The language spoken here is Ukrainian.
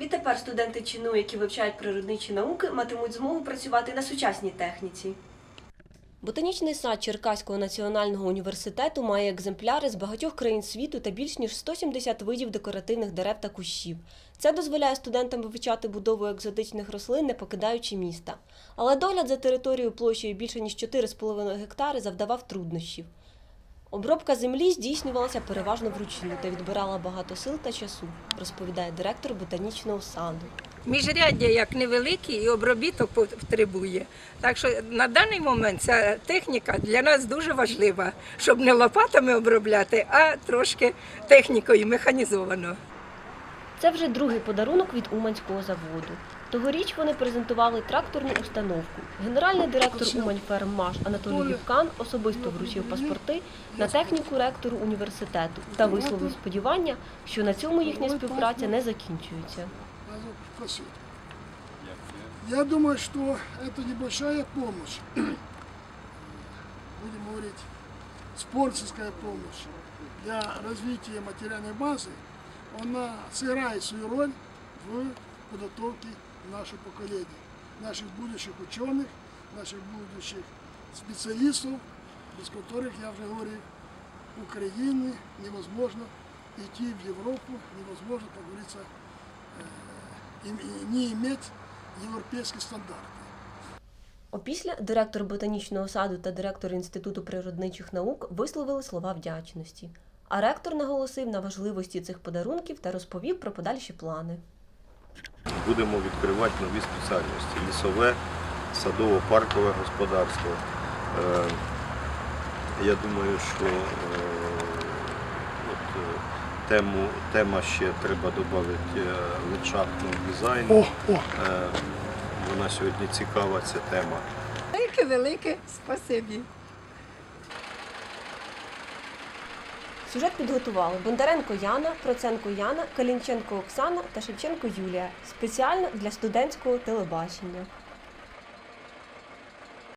Відтепер студенти ЧНУ, які вивчають природничі науки, матимуть змогу працювати на сучасній техніці. Ботанічний сад Черкаського національного університету має екземпляри з багатьох країн світу та більш ніж 170 видів декоративних дерев та кущів. Це дозволяє студентам вивчати будову екзотичних рослин, не покидаючи міста. Але догляд за територією площею більше ніж 4,5 гектари завдавав труднощів. Обробка землі здійснювалася переважно вручну та відбирала багато сил та часу, розповідає директор ботанічного саду. Міжряддя як невеликі і обробіток потребує. Так що на даний момент ця техніка для нас дуже важлива, щоб не лопатами обробляти, а трошки технікою механізовано. Це вже другий подарунок від Уманського заводу. Тогоріч вони презентували тракторну установку. Генеральний директор Уманьферммаш Анатолій Лівкан особисто вручив паспорти на техніку ректору університету та висловив сподівання, що на цьому їхня співпраця не закінчується. Спасибо. Я думаю, что это небольшая помощь. Будем говорить, спонсорская помощь для развития материальной базы. Она сыграет свою роль в подготовке нашего поколения, наших будущих ученых, наших будущих специалистов, без которых, я уже говорил, Украине невозможно идти в Европу, невозможно, как говорится, им- и не иметь европейские стандарты. Опісля директор ботанічного саду та директор Інституту природничих наук висловили слова вдячності. А ректор наголосив на важливості цих подарунків та розповів про подальші плани. Будемо відкривати нові спеціальності лісове, садово-паркове господарство. Е, Я думаю, що е, от, е, тему, тема ще треба додати ландшафтного дизайну. О, о, Вона сьогодні цікава, ця тема. Велике, велике спасибі. Сюжет підготували Бондаренко Яна, Проценко Яна, Калінченко Оксана та Шевченко Юлія спеціально для студентського телебачення.